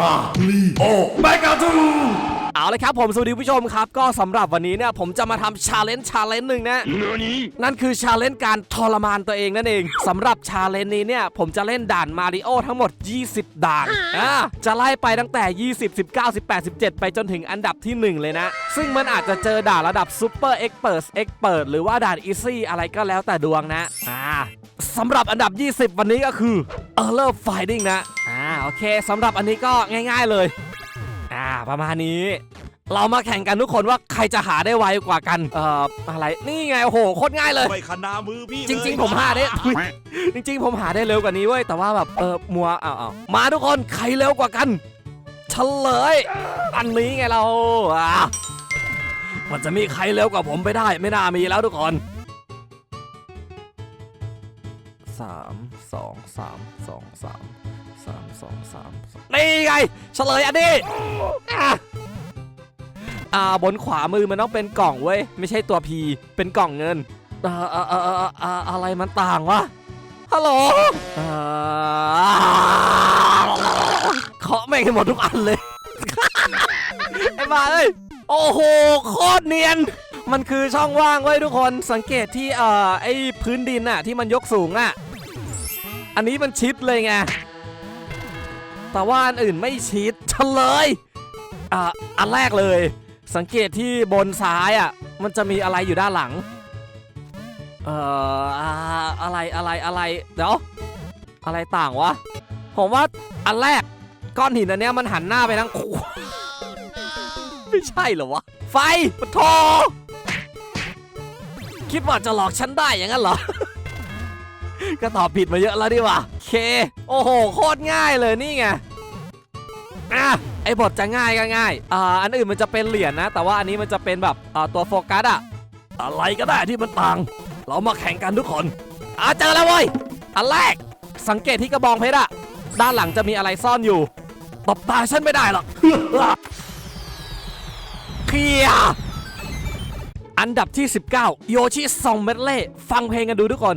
มาลีโอแมกาทูเอาเลยครับผมสวัสดีผู้ชมครับ ก็สำหรับวันนี้เนี่ยผมจะมาทำชาเลนจ์ชาเลนจ์หนึ่งนะนั่นคือชาเลนจ์การทรมานตัวเองนั่นเองสำหรับชาเลนจ์นี้เนี่ยผมจะเล่นด่านมาริโอทั้งหมด 20 ด่านอ่าจะไล่ไปตั้งแต่ 20 19 18 17 ไปจนถึงอันดับที่ 1 เลยนะ ซึ่งมันอาจจะเจอด่านระดับซูเปอร์เอ็กเปิร์เอ็กเปิดหรือว่าด่านอีซี่อะไรก็แล้วแต่ดวงนะอ่า สำหรับอันดับ 20 วันนี้ก็คือ e r r o r Finding นะ อ่าโอเคสำหรับอันนี้ก็ง่าย ๆเลย อ่าประมาณนี้ เรามาแข่งกันทุกคนว่าใครจะหาได้ไวกว่ากัน เอ่ออะไรนี่ไงโอ้โหโคตรง่ายเลยไม่ขนามือพี่จริง ๆ ผมหาได้ จริง ๆ ผมหาได้เร็วกว่านี้เว้ยแต่ว่าแบบเออมัวเอาเอามาทุกคนใครเร็วกว่ากันเฉลย อันนี้ไงเราอะมันจะมีใครเร็วกว่าผมไปได้ ไม่น่ามีแล้วทุกคน สามสองสามสองสามสามสองสามนี่ไงเฉลยอันนี้อ่าบนขวามือมันต้องเป็นกล่องเว้ย ไม่ใช่ตัว P เป็นกล่องเงินอ่อเอ่อเอ่อเอ่อเอ่ออะไรมันต่างวะฮัลโหลเคาะแม่งห้หมดทุกอันเลยไอ้บ้าเอ้ยโอ้โหโคตรเนียน มันคือช่องว่างไว้ทุกคนสังเกตที่เอ่อไอ้พื้นดินน่ะที่มันยกสูงอะ อันนี้มันชิดเลยไง แต่ว่าอันอื่นไม่ชิดเฉลยอ่าอันแรกเลย สังเกตที่บนซ้ายอะ มันจะมีอะไรอยู่ด้านหลัง เอ่ออ่าอะไรอะไรอะไรเดี๋ยวอะไรต่างวะ ผมว่าอันแรกก้อนหินอันเนี้ยมันหันหน้าไปทางขวาไม่ใช่เหรอวะ ไฟปะโทคิดว่าจะหลอกฉันได้อย่างนั้นเหรอ ก็ตอบผิดมาเยอะแล้วดิว่ะเค โอ้โห โคตรง่ายเลยนี่ไงอะไอ้บทจะง่ายก็ง่ายอ่าอันอื่นมันจะเป็นเหรียญนะ แต่ว่าอันนี้มันจะเป็นแบบอ่าตัวโฟกัสอะอะไรก็ได้ที่มันต่าง เรามาแข่งกันทุกคนอะเจอแล้วเว้ยอันแรกสังเกตที่กระบองเพชรอะด้านหลังจะมีอะไรซ่อนอยู่ตบตาฉันไม่ได้หรอกเคลียอันดับที่ 19 โยชิซองเมดเล่ฟังเพลงกันดูทุกคน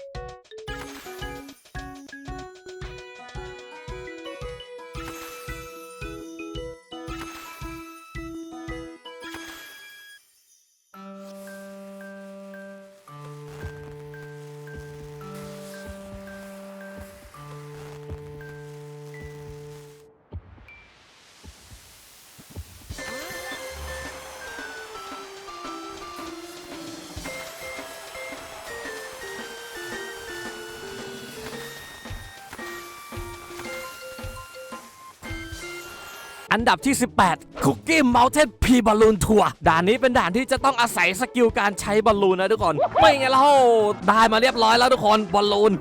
อันดับที่ 18 Cookie Mountain P Balloon Tour ด่านนี้เป็นด่านที่จะต้องอาศัยสกิลการใช้บอลลูนนะทุกคน ไม่ไงเล่าได้มาเรียบร้อยแล้วทุกคนบอลลูน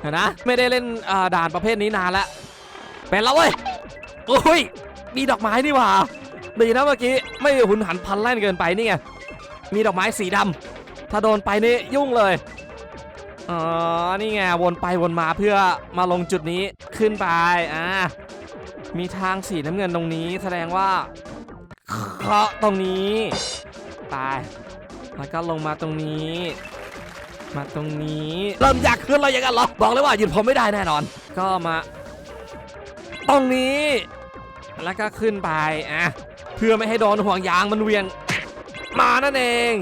เห็นนะไม่ได้เล่นอ่าด่านประเภทนี้นานแล้วเป็นแล้วเว้ยโอ้ยมีดอกไม้นี่หว่าดีนะเมื่อกี้ไม่หุนหันพันแล่นเกินไปนี่ไงมีดอกไม้สีดำถ้าโดนไปนี่ยุ่งเลยอ๋อนี่ไงวนไปวนมาเพื่อมาลงจุดนี้ขึ้นไปอ่า มีทางสีน้ำเงินตรงนี้ แสดงว่าเคาะตรงนี้ตายแล้วก็ลงมาตรงนี้ มาตรงนี้เริ่มอยากขึ้นเราอย่างนั้นเหรอบอกเลยว่าหยุดผมไม่ได้แน่นอน ก็มา ตรงนี้ แล้วก็ขึ้นไปอะเพื่อไม่ให้โดนห่วงยางมันเวียง มานั่นเอง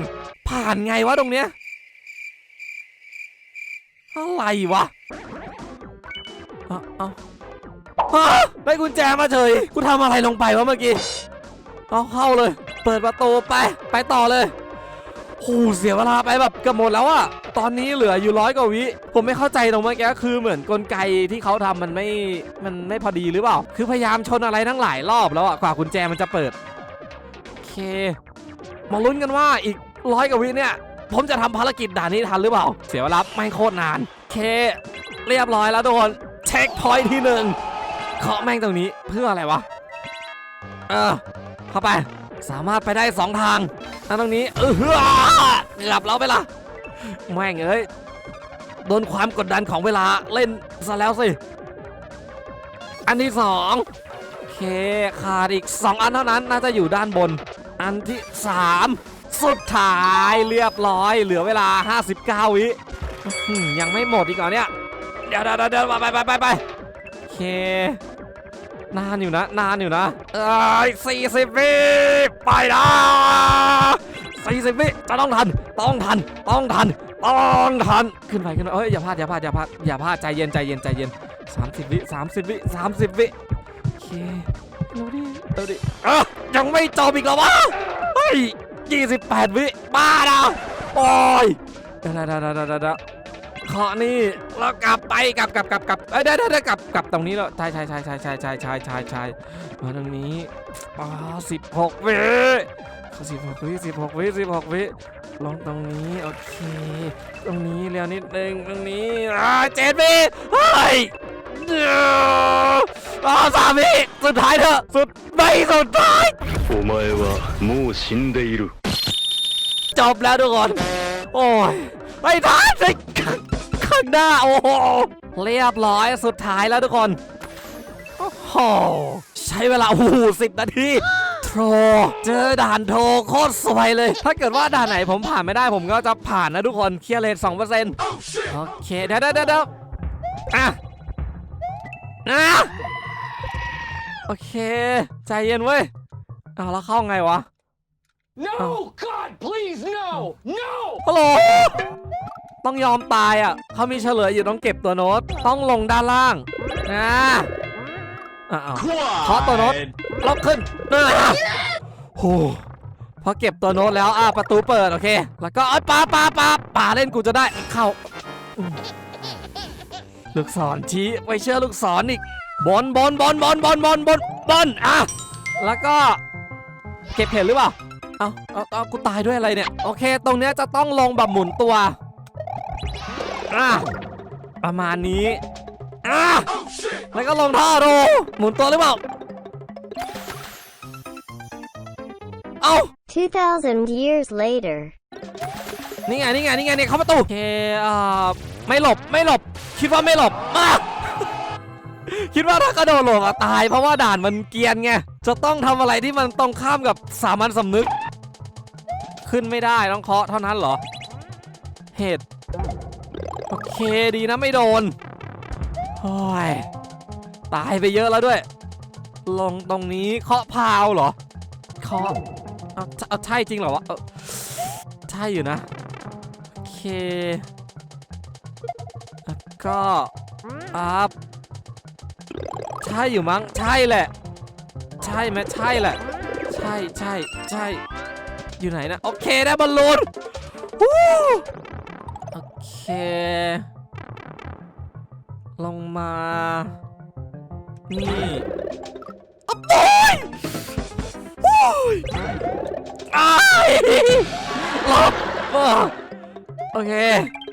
ผ่านไงวะตรงเนี้ยอะไรวะ เอาเอา ฮะได้กุญแจมาเฉย กูทำอะไรลงไปวะเมื่อกี้ เอาเข้าเลย เปิดประตูไป ไปต่อเลยโหเสียเวลาไปแบบเกือบหมดแล้วอะตอนนี้เหลืออยู่ร้อยกว่าวิ ผมไม่เข้าใจตรงเมื่อกี้คือเหมือนกลไกที่เขาทำมันไม่ มันไม่พอดีหรือเปล่า คือพยายามชนอะไรทั้งหลายรอบแล้วอะกว่ากุญแจมันจะเปิด โอเค มาลุ้นกันว่าอีกร้อยกว่าวิเนี่ย ผมจะทำภารกิจด่านนี้ทันหรือเปล่า เสียเวลาไม่โคตรนาน โอเค เรียบร้อยแล้วโดนเช็คพอยท์ที่หนึ่ง เคาะแม่งตรงนี้เพื่ออะไรวะ เออ เข้าไป สามารถไปได้สองทางทางตรงนี้ เออเฮือกือบแล้วไปละแม่งเอ้ย โดนความกดดันของเวลาเล่นซะแล้วสิ อันที่สองโอเคขาดอีกสองอันเท่านั้นน่าจะอยู่ด้านบน อันที่สามสุดท้ายเรียบร้อย เหลือเวลา 59 วิยังไม่หมดอีกเหรอเนี่ย เดี๋ยวเดี๋ยวเดี๋ยวไปไปไปไปโอเค นานอยู่นะ นานอยู่นะเอ้ยสี่สิบวิไปนะสี่สิบวิจะต้องทัน ต้องทัน ต้องทัน ต้องทัน ขึ้นไปขึ้นไปเอ้ยอย่าพลาดอย่าพลาดอย่าพลาดอย่าพลาดใจเย็นใจเย็นใจเย็นสามสิบวิสามสิบวิสามสิบวิโอเคเร็วดิเร็วดิอะยังไม่จบอีกเหรอวะเฮ้ยยี่สิบแปดวิบ้านะโอ้ยเดี๋ยวเดี๋ยวเดี๋ยวเดี๋ยวเดี๋ยว ขอานี่เรากลับไปกลับกลับกลับกลับได้ได้ได้กลับกลับตรงนี้แล้วชายชายชายชายชายชายชายชายมาตรงนี้อ๋อสิบหกวิสิบหกวิสิบหกวิสิบหกวิลองตรงนี้โอเค ตรงนี้เร็วนิดนึงตรงนี้อ่าเจ็ดวิเฮ้ยอ๋สามีสุดท้ายเถอะสุดไม่สุดท้ายโอ้ไม่ว่มูชินเดรุจบแล้วทุกคนโอ้ยไม่ทันสิ ข้างหน้า โอ้โหเรียบร้อยสุดท้ายแล้วทุกคน โอ้โห ใช้เวลา โอ้โหสิบนาทีโทรเจอด่านโทรโคตรสวยเลย ถ้าเกิดว่าด่านไหนผมผ่านไม่ได้ผมก็จะผ่านนะทุกคนเคลียร์เลทสองเปอร์เซ็นต์โอเคเดี๋ยวเดี๋ยวเดี๋ยวเดี๋ยวอะอะโอเค ใจเย็นเว้ยเอาแล้วเข้าไงวะ No! God, please, no! No! ฮัลโหล ต้องยอมตายอะเขามีเฉลยอยู่ต้องเก็บตัวโน้ต ต้องลงด้านล่างนะเอาเคาะตัวโน้ตล็อกขึ้นนะโหพอเก็บตัวโน้ตแล้วอะประตูเปิดโอเค แล้วก็อ้ปาปาปาปาเล่นกูจะได้เข้าลูกศรชี้ไปเชื่อลูกศรอีกบอลบอลบอลบอลบอลบอลบอลบอลอะแล้วก็ เก็บเห็ดหรือเปล่าเอาเอาเอากูตายด้วยอะไรเนี่ย โอเค ตรงเนี้ยจะต้องลงแบบหมุนตัว อะประมาณนี้อะแล้วก็ลงท่อดูหมุนตัวหรือเปล่าเอา 2,000 years later. นี่ไงนี่ไงนี่ไงเนี่ยเข้าประตูโอเคอ่าไม่หลบไม่หลบ คิดว่าไม่หลบมาคิดว่าถ้ากระโดดหลบอะตายเพราะว่าด่านมันเกรียนไงจะต้องทำอะไรที่มันตรงข้ามกับสามัญสำนึก ขึ้นไม่ได้ต้องเคาะเท่านั้นเหรอ เหตุโอ เคดีนะไม่โดนโอ้ยตายไปเยอะแล้วด้วย ลงตรงนี้เคาะพาวเหรอเคาะเอาเอาใช่จริงเหรอวะใช่อยู่นะโอเคแล้วก็อัพใช่อยู่มั้งใช่แหละ ใช่ไหมใช่แหละ ใช่ใช่ใช่อยู่ไหนนะโอเคได้บอลลูนวู้ ลงมา นี่โอ้ยโอ้ยไอ้หลบโอเค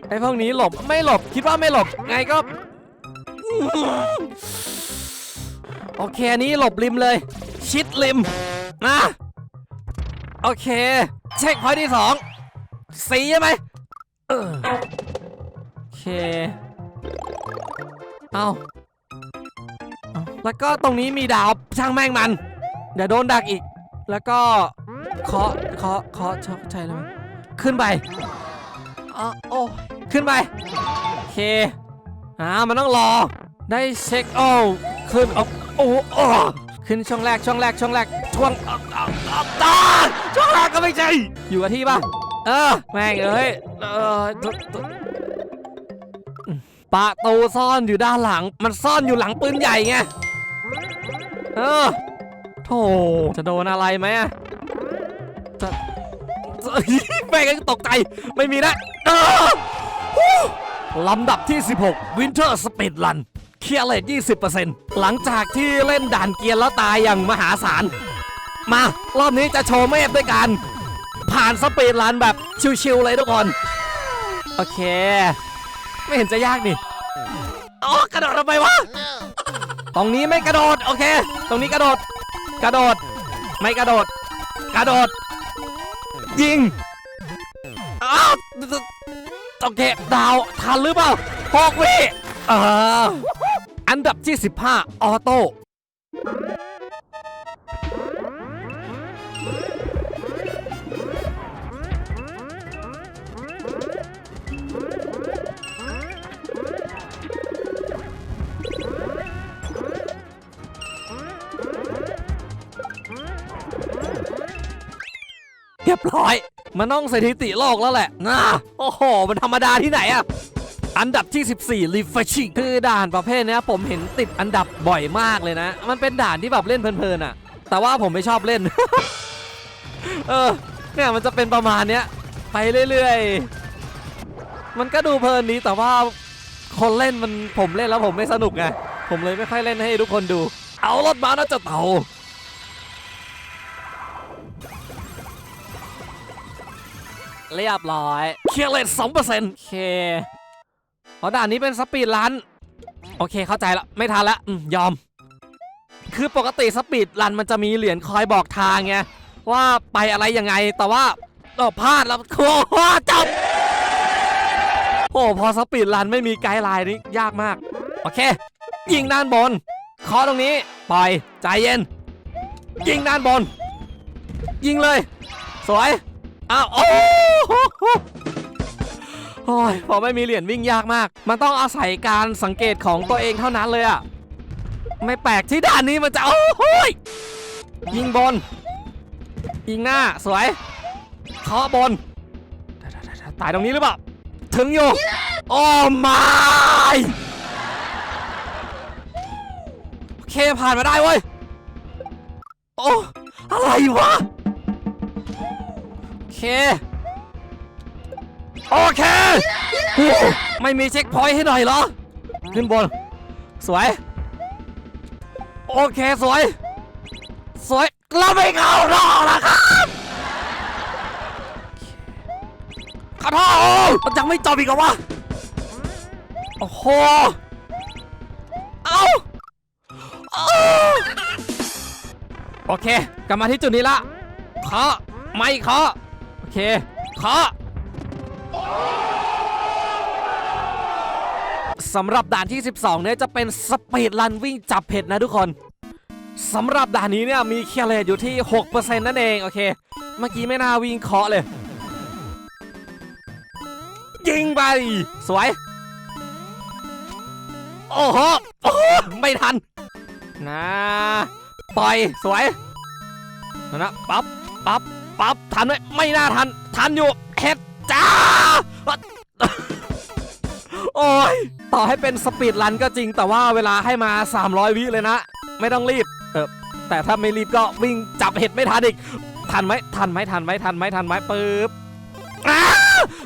ไอ้พวกนี้หลบ ไม่หลบ คิดว่าไม่หลบ ไงก็ โอเคอันนี้หลบริมเลย ชิดริมนะโอเค เช็คพอยที่สองสีใช่ไหม เค เอาเอาแล้วก็ตรงนี้มีดาวช่างแม่งมัน เดี๋ยวโดนดักอีก แล้วก็เคาะเคาะเคาะชอบใช่แล้วมั้ยขึ้นไปอ๋อโอ้ขึ้นไปโอเคอ่ามันต้องรอ ได้เช็คโอ้ขึ้นอาโอ้โอ้ขึ้นช่องแรกช่องแรกช่องแรกช่วงเอาเอาเอาตาช่องแรกก็ไม่ใช่อยู่กับที่ป่ะเออแม่งเอ้ยเออ ปะตูซ่อนอยู่ด้านหลัง มันซ่อนอยู่หลังปืนใหญ่ไง เออโธ่จะโดนอะไรไหมจะจะแม่งก็ตกใจ ไม่มีนะลำดับที่ 16 Winter Speed Run เคลียร์เลท20%หลังจากที่เล่นด่านเกียร์แล้วตายอย่างมหาศาล มา รอบนี้จะโชว์เมฟด้วยกัน ผ่านสปีดรันแบบชิวๆเลยทุกคน โอเค ไม่เห็นจะยากนี่อ๋อกระโดดทำไมวะตรงนี้ไม่กระโดดโอเค ตรงนี้กระโดด กระโดด ไม่กระโดด กระโดด ยิงอ้าวโอเคดาวทันหรือเปล่าหกวิอ่าอันดับที่ 15 ออโต้ บร้อย มันต้องสถิติโลกแล้วแหละนะโอ้โห มันธรรมดาที่ไหนอะอันดับที่ 14 refreshing คือด่านประเภทนี้ผมเห็นติดอันดับบ่อยมากเลยนะ มันเป็นด่านที่แบบเล่นเพลินๆอะแต่ว่าผมไม่ชอบเล่น เออ เนี่ยมันจะเป็นประมาณเนี้ย ไปเรื่อยๆ มันก็ดูเพลินดีแต่ว่าคนเล่นมันผมเล่นแล้วผมไม่สนุกไง ผมเลยไม่ค่อยเล่นให้ทุกคนดู เอารถมานะเจะเต่า เรียบร้อยเคลียร์เลทสองเปอร์เซ็นต์โอเคเพราะด่านนี้เป็นสปีดรันโอเคเข้าใจละไม่ทันละอืมยอม คือปกติสปีดรันมันจะมีเหรียญคอยบอกทางไงว่าไปอะไรยังไงแต่ว่าอ๋อพลาดแล้วโอ้โหจบโอ้พอสปีดรันไม่มีไกด์ไลน์นี่ยากมาก โอเค ยิงด้านบนเคาะตรงนี้ปล่อยใจเย็น ยิงด้านบน ยิงเลย สวย อ้าวโอ้โอ้ยพอไม่มีเหรียญวิ่งยากมาก มันต้องอาศัยการสังเกตของตัวเองเท่านั้นเลยอะไม่แปลกที่ด่านนี้มันจะโอ้ยยิงบนยิงหน้าสวยเคาะบนตายตรงนี้หรือเปล่าถึงอยู่โอ้ไม่โอเคผ่านมาได้เว้ยโอ้อะไรวะ เค โอเคโอ้ไม่มีเช็คพอยต์ให้หน่อยเหรอ ขึ้นบน สวย โอเคสวย สวยแล้วไม่เข้ารอบนะครับขอโทษมันยังไม่จบอีกเหรอวะ โอ้โห เอาเอาโอเค กลับมาที่จุดนี้ละเคาะไม่เคาะโอ เคเคาะสำหรับด่านที่ 12 เนี่ยจะเป็นสปีดรันวิ่งจับเผ็ดนะทุกคนสำหรับด่านนี้เนี่ยมีเคลียร์เลทอยู่ที่ 6%นั่นเอง โอเค เมื่อกี้ไม่น่าวิ่งเคาะเลย ยิงไป สวย โอ้โหโอ้โหไม่ทัน นะ ปล่อย สวยนะนะปั๊บปั๊บ ปั๊บทันไหมไม่น่าทัน ทันอยู่เฮ็ดจ้า โอ้ย ต่อให้เป็นสปีดรันก็จริง แต่ว่าเวลาให้มา 300 วิเลยนะ ไม่ต้องรีบ เออแต่ถ้าไม่รีบก็วิ่งจับเห็ดไม่ทันอีก ทันไหมทันไหมทันไหมทันไหมทันไหมปึ๊บอ้า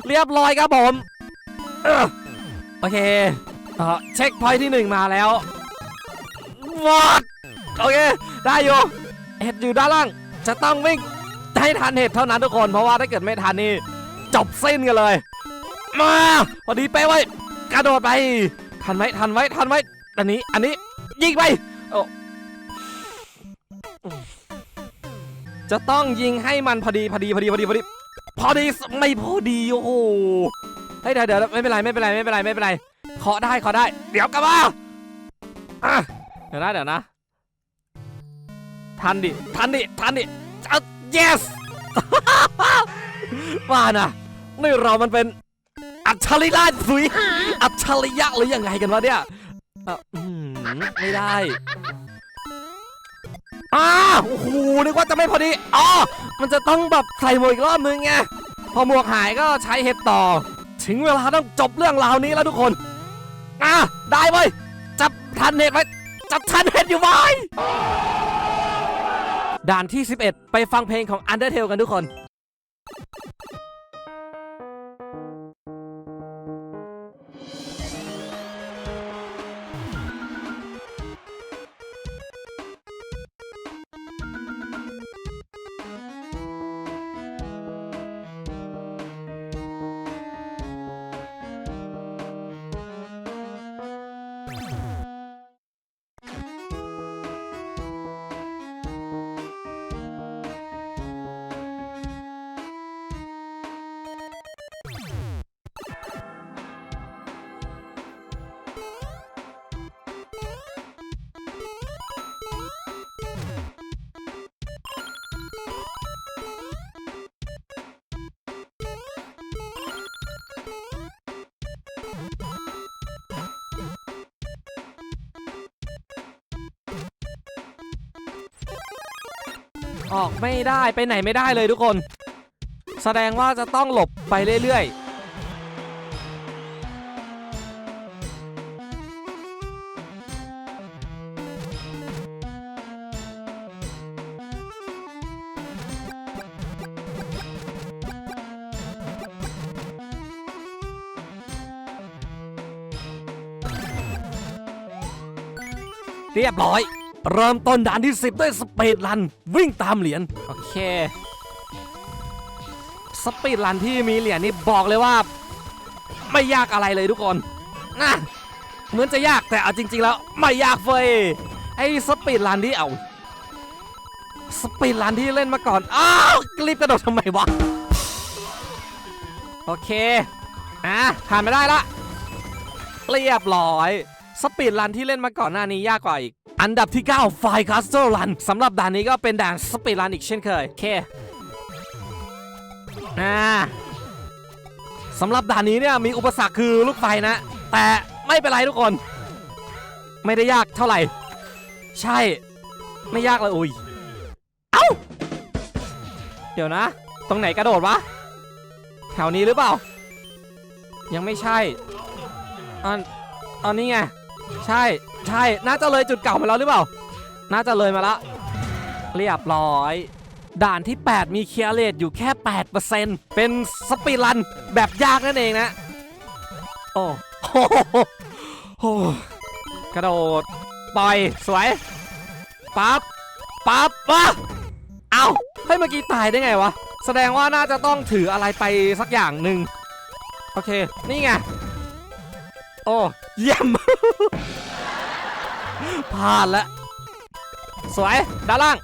เรียบร้อยครับผมออโอเคเออเช็คพอยท์ที่หนึ่งมาแล้ววอดโอเค ได้อยู่เห็ดอยู่ด้านล่าง จะต้องวิ่ง ให้ทันเห็ดเท่านั้นทุกคน เพราะว่าถ้าเกิดไม่ทันนี่จบสิ้นกันเลย มาพอดีเป๊ะไว้กระโดดไป ทันไหมทันไหมทันไหมอันนี้อันนี้ยิงไปจะต้องยิงให้มันพอดีพอดีพอดีพอดีพอดีพอดีไม่พอดีโอ้โหเฮ้ยเดี๋ยวเดี๋ยวไม่เป็นไรไม่เป็นไรไม่เป็นไรไม่เป็นไรเคาะได้เคาะได้ เดี๋ยวกลับมาอะเดี๋ยวนะเดี๋ยวนะ ทันดิทันดิทันดิเอ yes ว่านะนี่เรามันเป็นอัจฉริยะสุยอัจฉริยะหรือยังไงกันวะเนี่ยอืมไม่ได้อ้าโอ้โหนึกว่าจะไม่พอดีอ๋อมันจะต้องแบบใส่หมวกอีกรอบนึงไงพอหมวกหายก็ใช้เห็ดต่อ ถึงเวลาต้องจบเรื่องราวนี้แล้วทุกคนอะได้เว้ยจับทันเห็ดไว้จับทันเห็ดอยู่ไว้ ด่านที่ 11 ไปฟังเพลงของ Undertale กันทุกคน ออกไม่ได้ไปไหนไม่ได้เลยทุกคน แสดงว่าจะต้องหลบไปเรื่อยๆเรียบร้อย เริ่มต้นด่านที่ 10 ด้วยสเปดรัน วิ่งตามเหรียญโอเค สปีดรันที่มีเหรียญนี่บอกเลยว่า ไม่ยากอะไรเลยทุกคนนะเหมือนจะยากแต่เอาจริง ๆ แล้วไม่ยากเฟยไอ้สปีดรันที่เอาสปีดรันที่เล่นมาก่อน อ้าวรีบกระโดดทำไมวะ โอเค อะ ผ่านไม่ได้ละ เรียบร้อย สปีดรันที่เล่นมาก่อนหน้านี้ยากกว่าอีก อันดับที่ 9 ไฟคาสเซิลรันสำหรับด่านนี้ก็เป็นด่านสปีดรันอีกเช่นเคยโอเคอ่าสำหรับด่านนี้เนี่ยมีอุปสรรคคือลูกไฟนะ แต่ไม่เป็นไรทุกคน ไม่ได้ยากเท่าไหร่ ใช่ไม่ยากเลยอุ้ยเอ้าเดี๋ยวนะ ตรงไหนกระโดดวะแถวนี้หรือเปล่า ยังไม่ใช่อันอันนี้ไง ใช่ใช่น่าจะเลยจุดเก่ามาแล้วหรือเปล่า น่าจะเลยมาละเรียบร้อย ด่านที่ 8 มีเคียร์เรทอยู่แค่ 8%เป็นสปีดรันแบบยากนั่นเองนะ โอ้โหโอ้กระโดดปล่อยสวยปั๊บปั๊บวะเอาให้ยเมื่อกี้ตายได้ไงวะ แสดงว่าน่าจะต้องถืออะไรไปสักอย่างหนึ่งโอเค นี่ไง โอ้เยี่ยมพลาดแล้วสวยด้านล่าง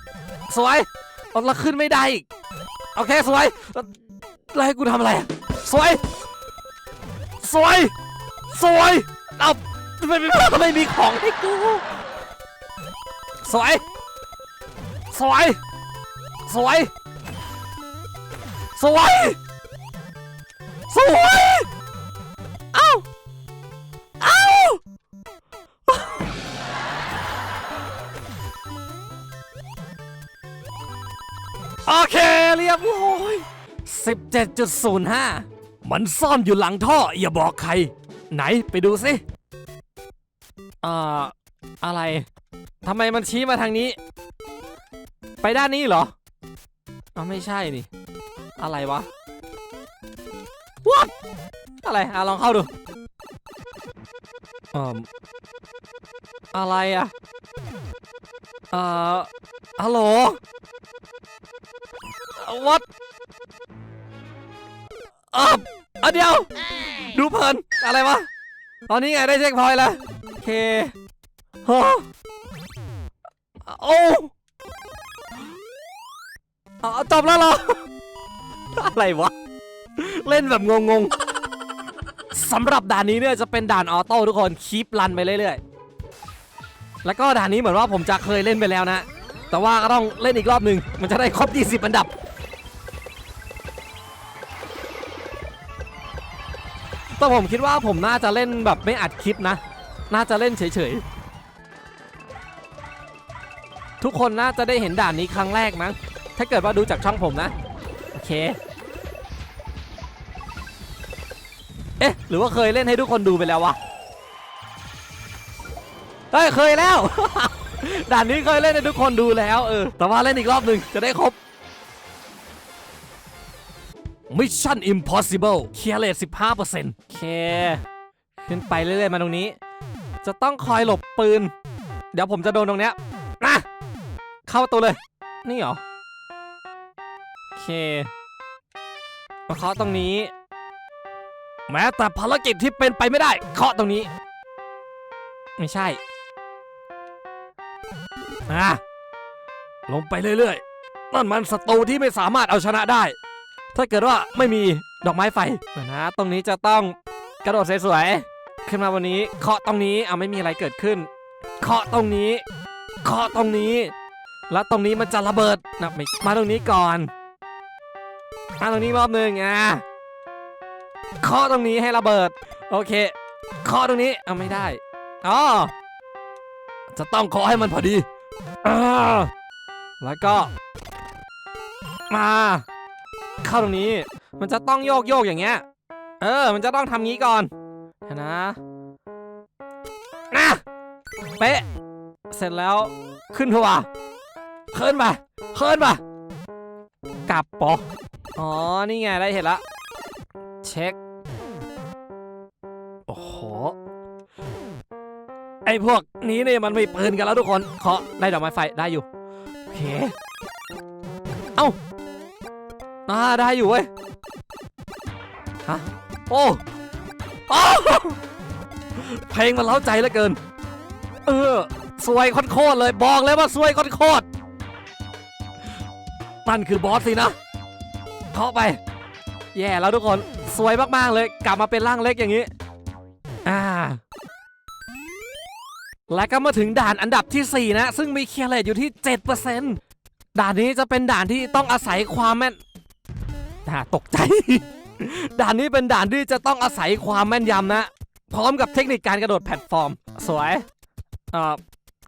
สวยเอาล้วขึ้นไม่ได้อีกโอเคสวยแล้วให้กูทำอะไรอะสวย สวย สวยเอาไม่ไม่ไม่ไม่มีของให้กู สวย สวย สวย สวย สวย โอเคเรียบร้อย17.05 มันซ่อนอยู่หลังท่อ อย่าบอกใคร ไหนไปดูสิเอ่ออะไรทำไมมันชี้มาทางนี้ ไปด้านนี้เหรอเอาไม่ใช่นี่ อะไรวะ What อะไรอะลองเข้าดูเอ่ออะไรอะเอ่อฮัลโหล What อะอะเดี๋ยว ดูเพลิน อะไรวะ ตอนนี้ไงได้เช็คพอยต์แล้ว โอเคฮะโอ้อะจบแล้วเหรอ อะไรวะ เล่นแบบงงๆสำหรับด่านนี้เนี่ยจะเป็นด่านออโต้ทุกคนคีปรันไปเรื่อยๆ แล้วก็ด่านนี้เหมือนว่าผมจะเคยเล่นไปแล้วนะ แต่ว่าก็ต้องเล่นอีกรอบหนึ่งมันจะได้ครบ 20 อันดับ แต่ผมคิดว่าผมน่าจะเล่นแบบไม่อัดคลิปนะ น่าจะเล่นเฉยๆ ทุกคนน่าจะได้เห็นด่านนี้ครั้งแรกมั้ง ถ้าเกิดว่าดูจากช่องผมนะ โอเค เอ๊ะ หรือว่าเคยเล่นให้ทุกคนดูไปแล้ววะ เฮ้ย เคยแล้ว ด่านนี้เคยเล่นให้ทุกคนดูแล้วเออ แต่ว่าเล่นอีกรอบหนึ่งจะได้ครบ Mission Impossible เคลียร์เลท15%โอเค ขึ้นไปเรื่อยๆมาตรงนี้ จะต้องคอยหลบปืน เดี๋ยวผมจะโดนตรงเนี้ยนะเข้าประตูเลย นี่เหรอ โอเคมาเคาะตรงนี้ แม้แต่ภารกิจที่เป็นไปไม่ได้ เคาะตรงนี้ ไม่ใช่อะลงไปเรื่อยๆ นั่นมันศัตรูที่ไม่สามารถเอาชนะได้ ถ้าเกิดว่าไม่มีดอกไม้ไฟเดี๋ยวนะ ตรงนี้จะต้องกระโดดสวยๆขึ้นมาวันนี้เคาะตรงนี้เอาไม่มีอะไรเกิดขึ้น เคาะตรงนี้ เคาะตรงนี้ แล้วตรงนี้มันจะระเบิดนะไม่มาตรงนี้ก่อนมาตรงนี้รอบหนึ่งอะเคาะตรงนี้ให้ระเบิด โอเคเคาะตรงนี้เอาไม่ได้อ๋อจะต้องเคาะให้มันพอดีอแล้วก็ มา เข้าตรงนี้ มันจะต้องโยกโยกอย่างเงี้ย เออ มันจะต้องทำงี้ก่อนนะนะเป๊ะ เสร็จแล้วขึ้นทัวร์ขึ้นมาขึ้นมากลับปออ๋อ นี่ไงได้เห็นละ เช็ค โอ้โห ไอ้พวกนี้เนี่ยมันไม่ปืนกันแล้วทุกคน ขอได้ดอกไม้ไฟได้อยู่ โอเค อ่าได้อยู่เว้ยฮะโอ้โอ้เพลงมันเล้าใจเหลือเกิน เออสวยโคตรเลยบอกเลยว่าสวยโคตรนั่นคือบอสสินะเข้าไป แย่แล้วทุกคนสวยมากๆเลย กลับมาเป็นร่างเล็กอย่างนี้อ่าและก็มาถึงด่านอันดับที่ 4 นะ ซึ่งมีเคลียร์เลทอยู่ที่ 7%ด่านนี้จะเป็นด่านที่ต้องอาศัยความแม่น ด่าตกใจ ด่านนี้เป็นด่านที่จะต้องอาศัยความแม่นยำนะ พร้อมกับเทคนิคการกระโดดแพลตฟอร์ม สวยเอ่อ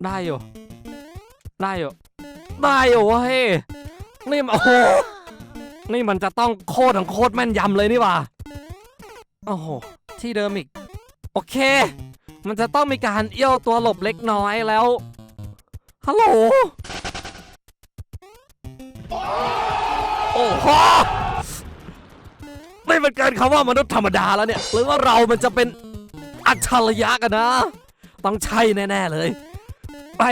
ได้อยู่ ได้อยู่ ได้อยู่เว้ยนี่มันโอ้โหนี่มันจะต้องโคตรของโคตรแม่นยำเลยนี่ว่าโอ้โห ที่เดิมอีก โอเค มันจะต้องมีการเอี้ยวตัวหลบเล็กน้อยแล้ว ฮัลโหล โอ้โห ไม่เป็นกินคำว่ามนุษย์ธรรมดาแล้วเนี่ย หรือว่าเรามันจะเป็นอัจฉริยะกันนะ ต้องใช่แน่ ๆเลย ไป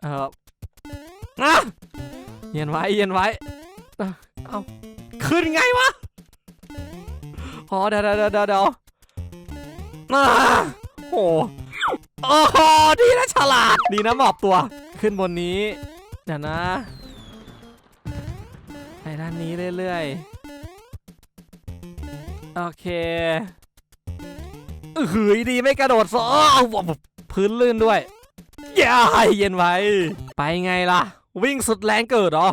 เออนะเย็นไว้เย็นไว้ เอาขึ้นไงวะ อ๋อเดี๋ยวเดี๋ยวเดี๋ยวเดี๋ยวอ่าโอ้โอ้โหดีนะฉลาด ดีนะหมอบตัว ขึ้นบนนี้ เดี๋ยวนะ ไปด้านนี้เรื่อยๆ โอเคเหืยดีไม่กระโดดซะเอพื้นลื่นด้วยย่าเย็นไว้ ไปไงล่ะ วิ่งสุดแรงเกิดหรอ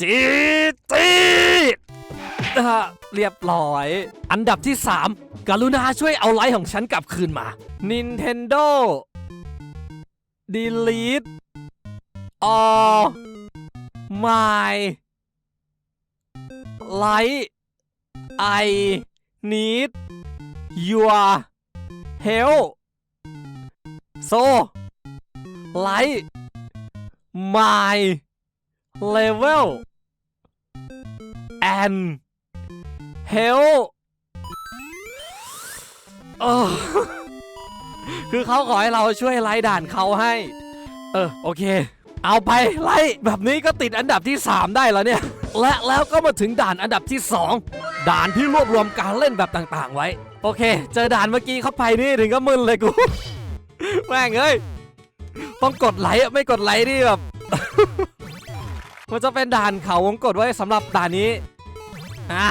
จีดจีดอะเรียบร้อย อันดับที่ 3 กรุณาช่วยเอาไลท์ของฉันกลับคืนมา Nintendo delete all my light I need your help so light my level and help เออคือเขาขอให้เราช่วยไล่ด่านเขาให้ เออ โอเค เอาไปไล่แบบนี้ก็ติดอันดับที่ 3 ได้แล้วเนี่ย และแล้วก็มาถึงด่านอันดับที่ 2 ด่านที่รวบรวมการเล่นแบบต่างๆ ไว้ โอเค เจอด่านเมื่อกี้เข้าไปนี่ถึงก็มึนเลยกู แม่งเอ้ย ต้องกดไลค์อะไม่กดไลค์นี่แบบ มันจะเป็นด่านเขาวงกดไว้สำหรับด่านนี้ อะ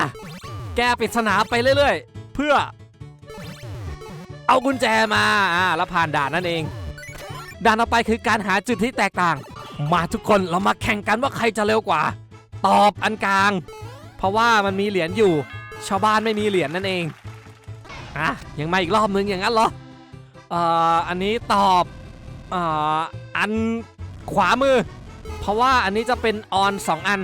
แก้ปริศนาไปเรื่อยๆ เพื่อ เอากุญแจมาอ่าแล้วผ่านด่านนั่นเอง ด่านต่อไปคือการหาจุดที่แตกต่าง มาทุกคนเรามาแข่งกันว่าใครจะเร็วกว่า ตอบอันกลาง เพราะว่ามันมีเหรียญอยู่ ชาวบ้านไม่มีเหรียญนั่นเองอะยังมาอีกรอบนึงอย่างนั้นเหรอเอ่ออันนี้ตอบเอ่ออันขวามือ เพราะว่าอันนี้จะเป็นออน2อัน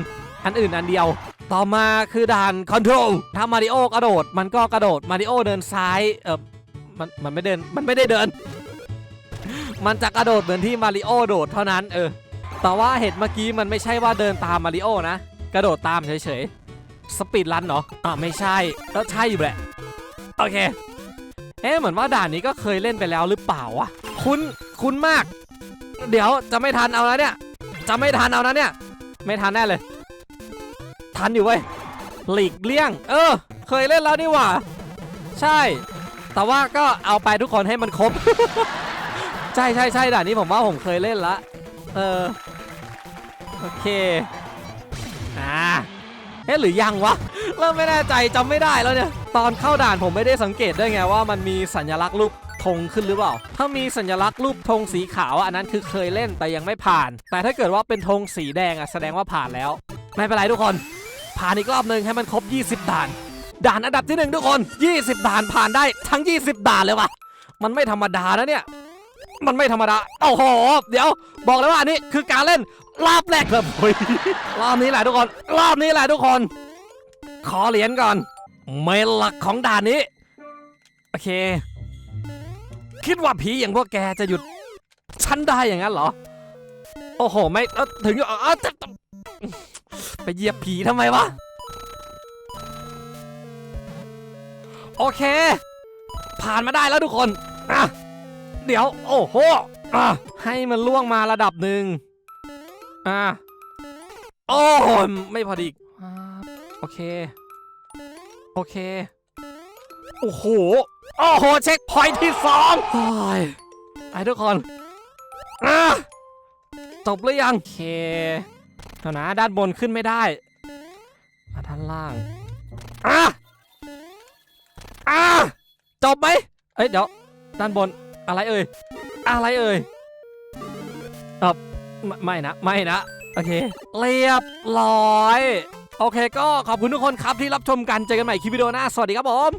อันอื่นอันเดียว ต่อมาคือด่านคอนโทรลถ้ามาริโอกระโดด มันก็กระโดดมาริโอเดินซ้ายเออมันมันไม่เดินมันไม่ได้เดิน มันจะกระโดดเหมือนที่มาริโอโดดเท่านั้นเออ แต่ว่าเห็นเมื่อกี้มันไม่ใช่ว่าเดินตามมาริโอนะ กระโดดตามเฉยๆ สปีดรันเหรอ อ่าไม่ใช่แล้วใช่อยู่แหละ โอเค เอ๊ะเหมือนว่าด่านนี้ก็เคยเล่นไปแล้วหรือเปล่าวะ คุ้นคุ้นมาก เดี๋ยวจะไม่ทันเอาแล้วเนี่ย จะไม่ทันเอานะเนี่ย ไม่ทันแน่เลย ทันอยู่เว้ย หลีกเลี่ยง เออ เคยเล่นแล้วนี่หว่า ใช่ แต่ว่าก็เอาไปทุกคนให้มันครบ ใช่ใช่ใช่ด่านนี้ผมว่าผมเคยเล่นละ เออ โอเค อ่าเอ๊ะหรือยังวะ เริ่มไม่แน่ใจจำไม่ได้แล้วเนี่ย ตอนเข้าด่านผมไม่ได้สังเกตด้วยไงว่ามันมีสัญลักษณ์รูปธงขึ้นหรือเปล่า ถ้ามีสัญลักษณ์รูปธงสีขาวอันนั้นคือเคยเล่นแต่ยังไม่ผ่าน แต่ถ้าเกิดว่าเป็นธงสีแดงอะแสดงว่าผ่านแล้ว ไม่เป็นไรทุกคน ผ่านอีกรอบหนึ่งให้มันครบ 20 ด่าน ด่านอันดับที่หนึ่งทุกคน 20 ด่านผ่านได้ทั้ง 20 ด่านเลยวะมันไม่ธรรมดานะเนี่ย มันไม่ธรรมดาโอ้โห เดี๋ยว บอกเลยว่าอันนี้คือการเล่นรอบแรกครับเฮ้ยรอบนี้แหละทุกคน รอบนี้แหละทุกคน ขอเหรียญก่อน เมนหลักของด่านนี้ โอเค คิดว่าผีอย่างพวกแกจะหยุดฉันได้อย่างนั้นเหรอ โอ้โห ไม่เอ้าถึงอยู่เอ้าจะไปเหยียบผีทำไมวะ โอเค ผ่านมาได้แล้วทุกคน อะ เดี๋ยว โอ้โหอะให้มันล่วงมาระดับหนึ่งอะโอ้โหไม่พอดีโอเค โอเค โอ้โห โอ้โห เช็คพอยที่สองโอ้ทุกคนอะจบหรือยังโอเคเดี๋ยวนะด้านบนขึ้นไม่ได้มาด้านล่างอะอะจบไหมเอ้ยเดี๋ยว ด้านบน อะไรเอ่ย อะไรเอ่ยเออไม่ไม่นะ ไม่นะ โอเค เรียบร้อย โอเคก็ขอบคุณทุกคนครับที่รับชมกัน เจอกันใหม่คลิปวิดีโอหน้า สวัสดีครับผม